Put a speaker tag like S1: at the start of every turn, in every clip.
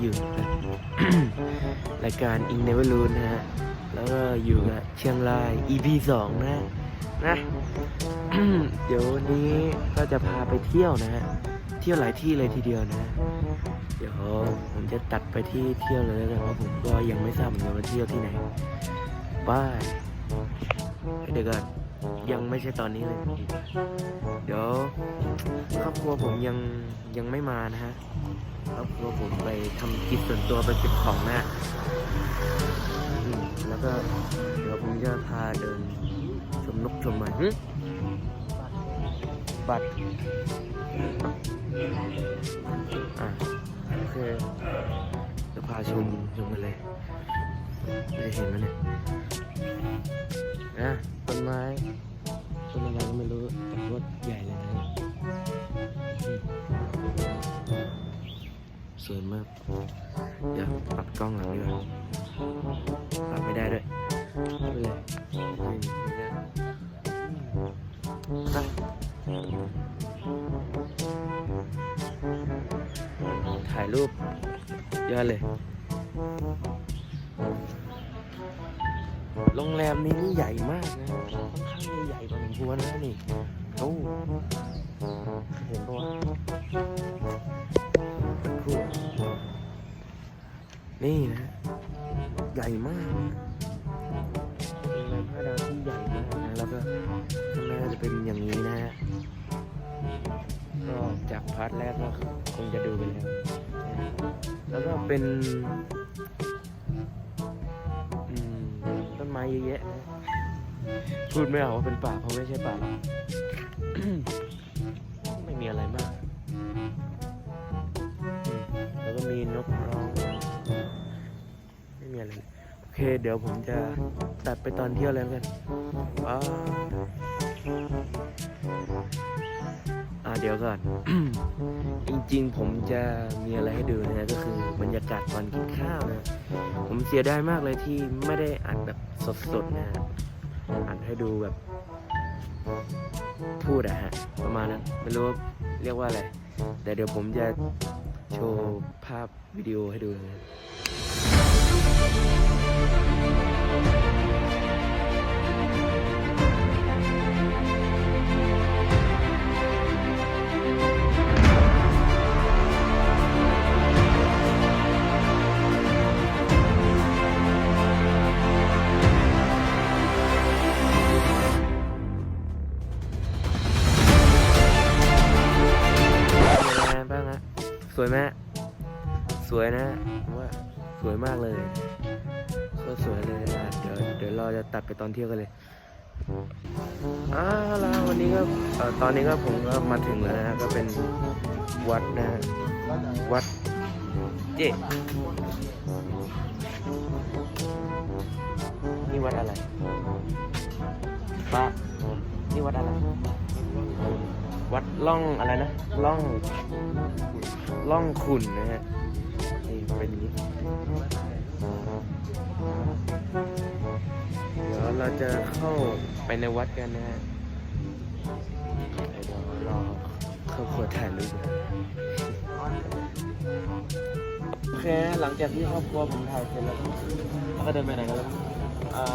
S1: อยู่กับรายการอิงเนเวอร์ลูนนะฮะ แล้วก็อยู่กับเชียงราย EP สองนะ นะ เดี๋ยววันนี้ก็จะพาไปเที่ยวนะฮะ เที่ยวหลายที่เลยทีเดียวนะ เดี๋ยวผมจะตัดไปที่เที่ยวเลยแล้วกันว่าผมก็ยังไม่ทราบเหมือนกันว่าเที่ยวที่ไหนบายเดี๋ยวก่อนยังไม่ใช่ตอนนี้เลย เดี๋ยวครอบครัวผมยังยังไม่มานะฮะ ครอบครัวผมไปทำกิจส่วนตัวไปเก็บของนะแล้วก็เดี๋ยวผมจะพาเดินชมนกชมไม้บัตรอะโอเคจะพาชมชมกันเลยจะเห็นไหมเนี่ยนะต้นไม้ต้นอะไรก็ไม่รู้แต่ว่าใหญ่เลยนะ สวยมากเดี๋ยวปรับกล้องหลังดีกว่าปรับไม่ได้ด้วยไม่เป็นไรไปถ่ายรูปยอะเลยโรงแรมนี้นี่ใหญ่มากนะค่อนข้างใหญ่พอสมควรนะนี่โอ้เห็นปะ นี่นะ ใหญ่มากนะโรงแรมห้าดาวที่ใหญ่มากนะ แล้วก็ข้างหน้าจะเป็นอย่างนี้นะฮะก็จากพาร์ทแรกก็คงจะดูไปแล้ว แล้วก็เป็นต้นไม้เยอะแยะนะพูดไม่ออกว่าเป็นป่าเพราะไม่ใช่ป่าหรอกไม่มีอะไรมาก แล้วก็มีนกร้อง ไม่มีอะไรเลยโอเค เดี๋ยวผมจะตัดไปตอนเที่ยวแล้วกันว้าวอ่าเดี๋ยวก่อน จริงๆ ผมจะมีอะไรให้ดูนะก็คือบรรยากาศตอนกินข้าวนะ ผมเสียดายมากเลยที่ไม่ได้อัดแบบสดๆนะฮะอัดให้ดูแบบ พูดอะฮะ ประมาณนั้นไม่รู้ว่าเรียกว่าอะไร แต่เดี๋ยวผมจะโชว์ภาพวิดีโอให้ดูนะ フフフフ。 ตัดไปตอนเที่ยวกันเลยอ้าวแล้ววันนี้ก็เอ่อตอนนี้ก็ผมก็มาถึงแล้วนะฮะก็เป็นวัดนะฮะวัดเจ๊นี่วัดอะไรป้านี่วัดอะไร วัดล่องอะไรนะล่องล่องขุนนะฮะนี่เป็นอย่างนี้ เราจะเข้าไปในวัดกันนะฮะเดี๋ยวรอเข้าครัวถ่ายรูปโอเคหลังจากที่ครอบครัวผมถ่ายเสร็จแล้วแล้วก็เดินไปไหนกันแล้วอ่า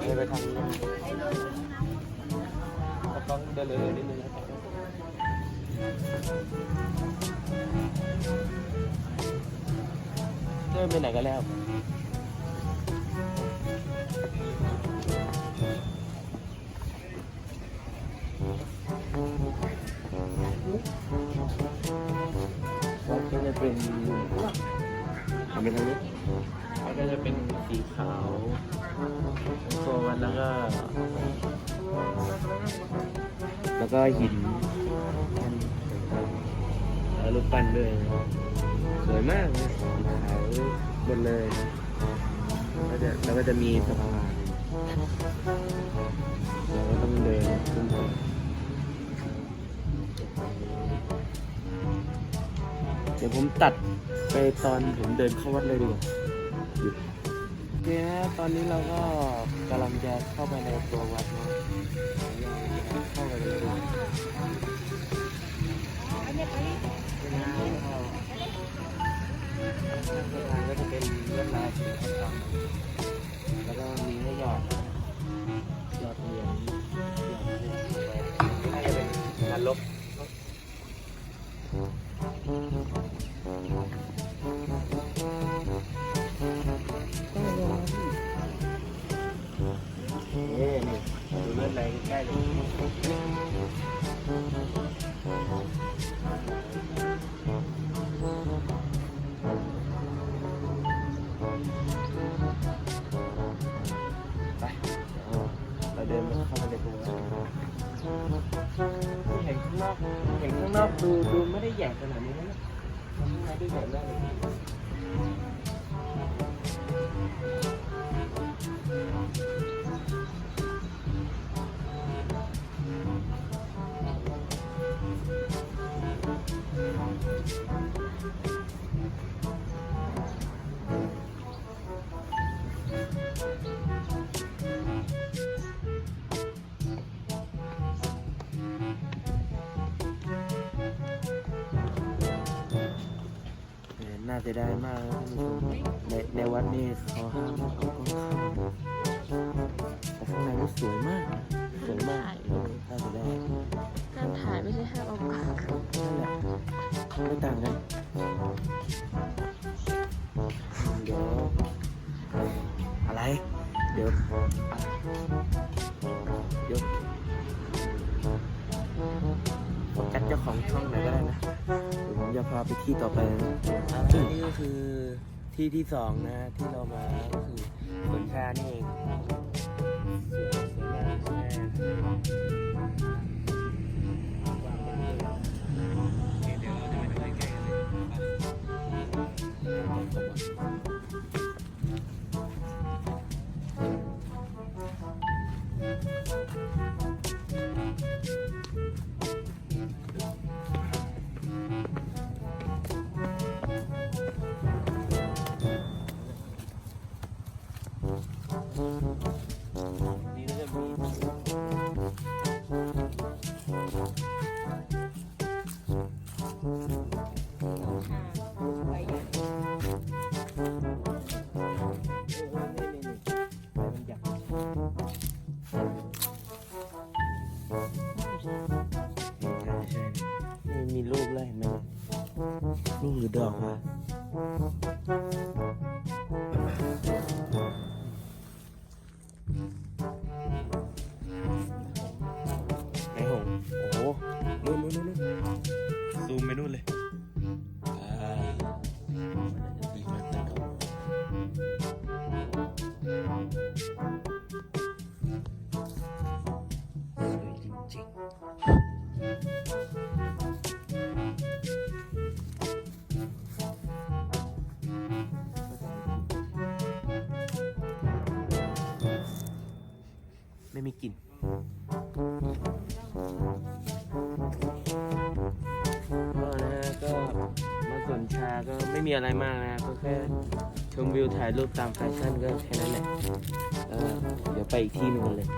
S1: เดินไปทางนี้ก็ต้องเดินเลยนิดนึงนะครับเดินไปไหนกันแล้ว แล้วก็จะเป็นทำเป็นทางนี้แล้วก็จะเป็นสีขาวโซนแล้วก็ แล้วก็หินแล้วรูปปั้นด้วย สวยมากนะสีขาวหมดเลย จะแล้วก็จะมีสะพานเราก็ต้องเดินขึ้นไปเดี๋ยวผมตัดไปตอนผมเดินเข้าวัดเลยดีกว่าหยุดโอเคนะตอนนี้เราก็กำลังจะเข้าไปในตัววัดนะเข้าไปเลยดีกว่าเป็นน้ำก็ข้างสะพานก็จะเป็นลวดลายสีทอง แล้วก็มีให้หยอดหยอดเหรียญหยอดเหรียญน่าจะเป็นนรก ใหญ่ขนาดนี้นะข้างในดูใหญ่มากเลย เออน่าจะได้มากนะท่านผู้ชมในในวัดนี่เขาห้ามเอากล้องเข้าแต่ข้างในก็สวยมากนะสวยมากน่าจะได้
S2: ห้ามถ่ายไม่ใช่ห้ามเอากล้อง
S1: นั่นแหละไม่ต่างกันเดี๋ยวอะไร เดี๋ยวเดี๋ยวโฟกัสเจ้าของช่องไหนอยก็ได้นะเดี๋ยวผมจะพาไปที่ต่อไปนะ ที่ที่สองนะที่เรามาก็คือสวนชานี่เอง สวยสวยงามใช่ไหมวางเป็นนี่เลยนี่นี่มีรูปแล้วเห็นไหมลูกหรือดอกวะ ไม่มีกลิ่นก็นะก็มาสวนชาก็ไม่มีอะไรมากนะก็แค่ชมวิวถ่ายรูปตามแฟชั่นก็แค่นั้นแหละเดี๋ยวไปอีกที่หนึงกันเลย